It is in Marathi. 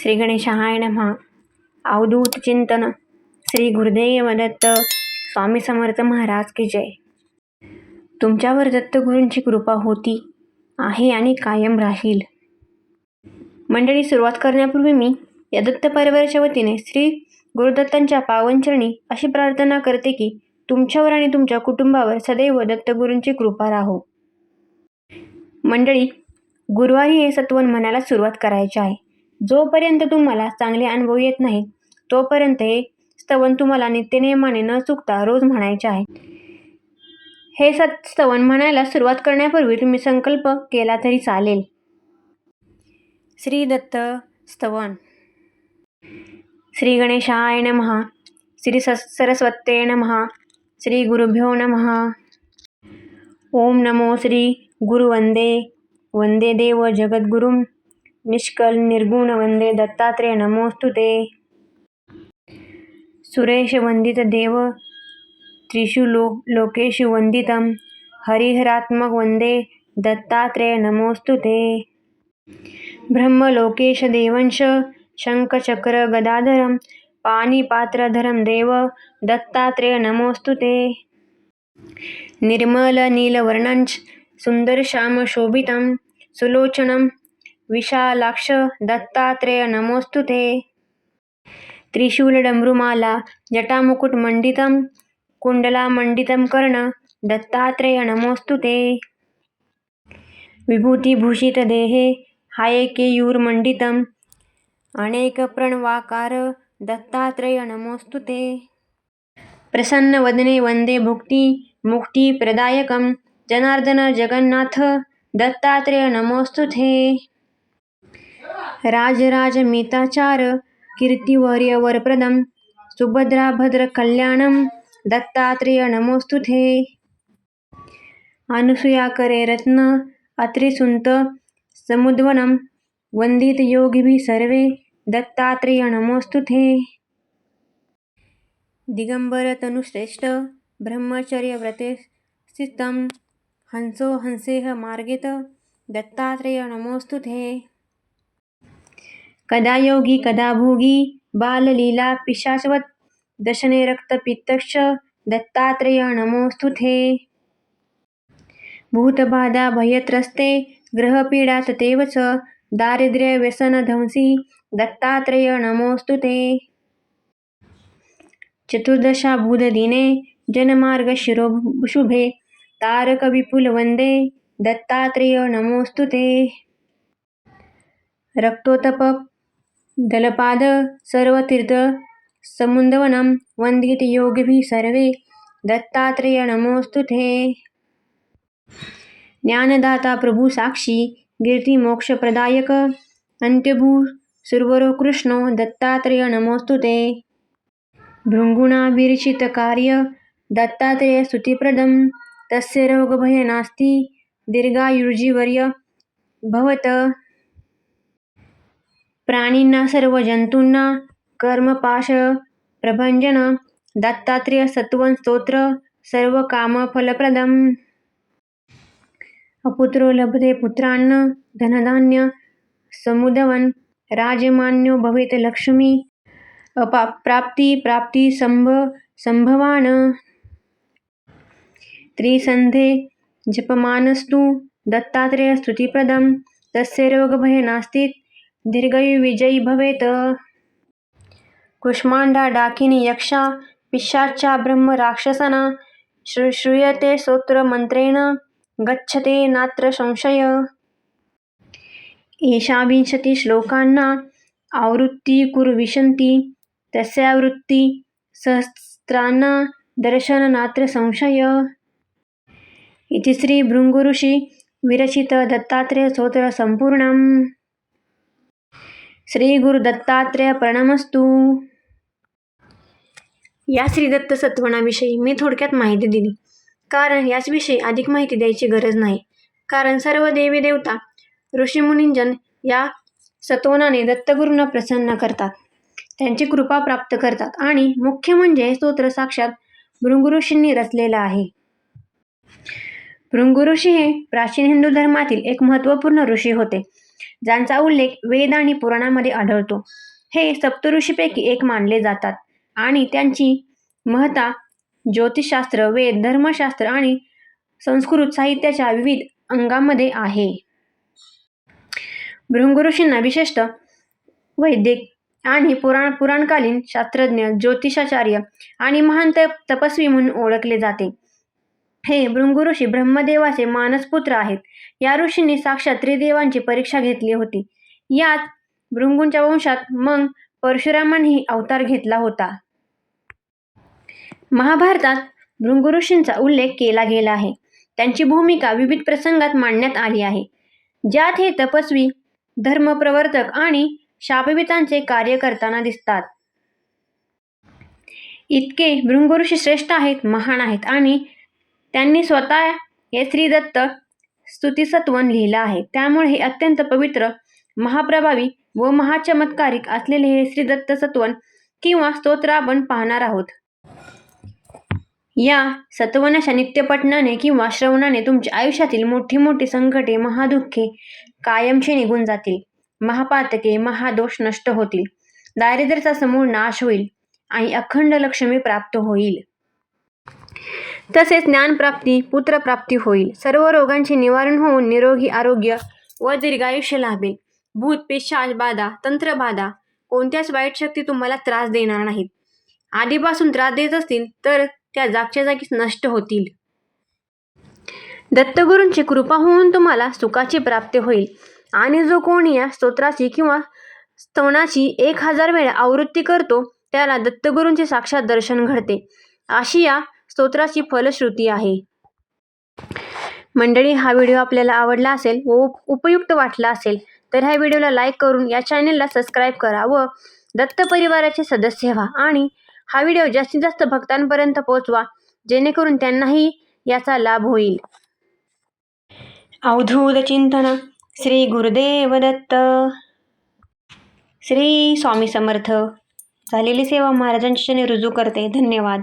श्री गणेशाय नमः. अवधूत चिंतन श्री गुरुदेव दत्त स्वामी समर्थ महाराज की जय. तुमच्यावर दत्तगुरूंची कृपा होती आहे आणि कायम राहील. मंडळी सुरुवात करण्यापूर्वी मी या दत्त परिवाराच्या वतीने श्री गुरुदत्तांच्या पावनचरणी अशी प्रार्थना करते की तुमच्यावर आणि तुमच्या कुटुंबावर सदैव दत्तगुरूंची कृपा राहो. मंडळी गुरुवारी हे सत्वन म्हणायला सुरुवात करायची आहे. जोपर्यंत तुम्हाला चांगले अनुभव येत नाही तोपर्यंत हे स्तवन तुम्हाला नित्यनियमाने न चुकता रोज म्हणायचे आहे. हे सत स्तवन म्हणायला सुरुवात करण्यापूर्वी तुम्ही संकल्प केला तरी चालेल. श्री दत्त स्तवन. श्री गणेशाय नमः. श्री स सरस्वते नमः. श्री गुरुभ्यो नमः. ओम नमो श्री गुरुवंदे वंदे देव जगद्गुरुम. निष्कल निर्गुणवंदे दत्तात्रेय नमोस्तु ते। सुरेशवन्दितदेव त्रिषु लो लोकेषु वंदितं हरिहरात्मक दत्तात्रेय नमोऽस्तु ते। ब्रह्मलोकेश देवंश शङ्खचक्र गदाधरं पाणिपात्रधरं देव दत्तात्रेय नमोऽस्तु ते। निर्मल नीलवर्णंच शोभितं सुलोचनं विशालाक्ष दत्तात्रेय नमोस्तु ते। त्रिशूलडमरुमाला जटामुकुटमण्डितं कुण्डलामण्डितं कर्ण दत्तात्रेय नमोस्तु ते। विभूतिभूषितदेहे हायकेयूरमण्डितं अनेकप्रणवाकार दत्तात्रेय नमोस्तु ते। प्रसन्नवदने वन्दे भुक्ति मुक्तिप्रदायकं जनार्दन जगन्नाथ दत्तात्रेय नमोस्तु ते। राजराजमिताचार कीर्तिवर्यवरप्रदं सुभद्राभद्रकल्याणं दत्तात्रेय नमोस्तु ते। अनुसूयाकरे रत्न अत्रिसुन्त समुद्वनं वन्दितयोगिभिः सर्वे दत्तात्रेय नमोस्तु ते। दिगंबरतनुश्रेष्ठ ब्रह्मचर्यव्रते स्थितं हंसो हंसेह मार्गेत दत्तात्रेय नमोऽस्तु ते। कदा योगी कदा भोगी बाललीला पिशाचवत दशने रक्तपित्तक्ष दत्तात्रेय नमोस्तु ते भूतबाधा भयत्रस्ते ग्रहपीडा तथैव च दारिद्र्यव्यसनध्वंसी दत्तात्रेय नमोस्तु ते चतुर्दशाबुधदिने जनमार्गशिरोशुभे तारकविपुलवन्दे दत्तात्रेय नमोस्तु ते रक्तोत्तप दलपाद सर्वतीर्थ वन्दित वन्दितयोगिभिः सर्वे दत्तात्रेय नमोस्तु ते। ज्ञानदाता प्रभू साक्षी कीर्तिमोक्षप्रदायक अंत्यभू सुरवरो कृष्णो दत्तात्रेय नमोस्तु ते। भृङ्गुणाभिरचितकार्य दत्तात्रेय स्तुतिप्रदं तस्य रोगभय नास्ति दीर्घायुर्जीवर्य भवत प्राणिना सर्व जंतूंना कर्मपाश प्रभंजन दत्तात्रेय सत्वन स्तोत्र सर्व कामफलप्रदम्. अपुत्रो लभते पुत्रान्न धनधान्य समुदवन राजमान्यो भवेत लक्ष्मी अपा प्राप्ती संभ संभवान। त्रिसंधे जपमानस्तु दत्तात्रेय स्तुतिप्रदं तस्य रोगभय नास्ति। दीर्घायुर्विजयी भवेत। कुष्मांडा डाकिनी यक्षा पिशाचा ब्रह्म राक्षसना श्रू श्रूयते स्तोत्रमन्त्रेण गच्छते नात्र संशय। एषा विंशती श्लोकांना आवृत्ती कुर्विशन्ति तस्यावृत्ती सहस्रांना दर्शन नात्र संशय। इति श्री भृंगुऋषी विरचित दत्तात्रेय स्तोत्र श्री गुरु दत्तात्रेय प्रणमस्तू. या श्रीदत्त सत्वनाविषयी मी थोडक्यात माहिती दिली. कारण याचविषयी अधिक माहिती द्यायची गरज नाही. कारण सर्व देवी देवता ऋषीमुनिंजन या सत्वनाने दत्तगुरूंना प्रसन्न करतात. त्यांची कृपा प्राप्त करतात. आणि मुख्य म्हणजे स्तोत्र साक्षात भृंगुऋषींनी रचलेला आहे. भृंगुऋषी हे प्राचीन हिंदू धर्मातील एक महत्त्वपूर्ण ऋषी होते. ज्यांचा उल्लेख वेद आणि पुराणामध्ये आढळतो. हे सप्तऋषीपैकी एक मानले जातात आणि त्यांची महता ज्योतिषशास्त्र वेद धर्मशास्त्र आणि संस्कृत साहित्याच्या विविध अंगामध्ये आहे. भृंगऋषींना विशेषतः वैदिक आणि पुराण पुराणकालीन शास्त्रज्ञ ज्योतिषाचार्य आणि महान तपस्वी म्हणून ओळखले जाते. हे भृंगुऋषी ब्रह्मदेवाचे मानसपुत्र आहेत. या ऋषींनी साक्षात त्रिदेवांची परीक्षा घेतली होती. यात भृंगूंच्या वंशात मग परशुरामांनी अवतार घेतला होता. महाभारतात भृंगुऋषींचा उल्लेख केला गेला आहे. त्यांची भूमिका विविध प्रसंगात मांडण्यात आली आहे. ज्यात हे तपस्वी धर्मप्रवर्तक आणि शापवितांचे कार्य करताना दिसतात. इतके भृंगुऋषी श्रेष्ठ आहेत महान आहेत आणि त्यांनी स्वतः हे श्रीदत्त स्तुतिसत्वन लिहिलं आहे. त्यामुळे हे अत्यंत पवित्र महाप्रभावी व महाचमत्कारिक असलेले हे श्रीदत्त सत्वन किंवा स्तोत्र आपण पाहणार आहोत. या सत्वनाच्या नित्यपठणाने किंवा श्रवणाने तुमच्या आयुष्यातील मोठी मोठी संकटे महादुःखे कायमशी निघून जातील. महापातके महादोष नष्ट होतील. दारिद्र्याचा समूळ नाश होईल आणि अखंड लक्ष्मी प्राप्त होईल. तसेच ज्ञानप्राप्ती पुत्रप्राप्ती होईल. सर्व रोगांचे निवारण होऊन निरोगी आरोग्य व दीर्घायुष्य लाभेल. भूत पिशाच बाधा तंत्रबाधा कोणत्याच वाईट शक्ती तुम्हाला त्रास देणार नाहीत. आधीपासून त्रास देत असतील तर त्या जागच्या जागीच नष्ट होतील. दत्तगुरूंची कृपा होऊन तुम्हाला सुखाची प्राप्ती होईल. आणि जो कोणी या स्तोत्राची किंवा स्तवनाची एक हजार वेळा आवृत्ती करतो त्याला दत्तगुरूंचे साक्षात दर्शन घडते. अशी या स्तोत्राची फलश्रुती आहे. मंडळी हा व्हिडिओ आपल्याला आवडला असेल व उपयुक्त वाटला असेल तर ह्या व्हिडिओला लाईक करून या चॅनेलला सबस्क्राईब करा व दत्त परिवाराचे सदस्य व्हा आणि हा व्हिडिओ जास्तीत जास्त भक्तांपर्यंत पोहोचवा जेणेकरून त्यांनाही याचा लाभ होईल. अवधूत चिंतन श्री गुरुदेव दत्त. श्री स्वामी समर्थ. झालेली सेवा महाराजांची रुजू करते. धन्यवाद.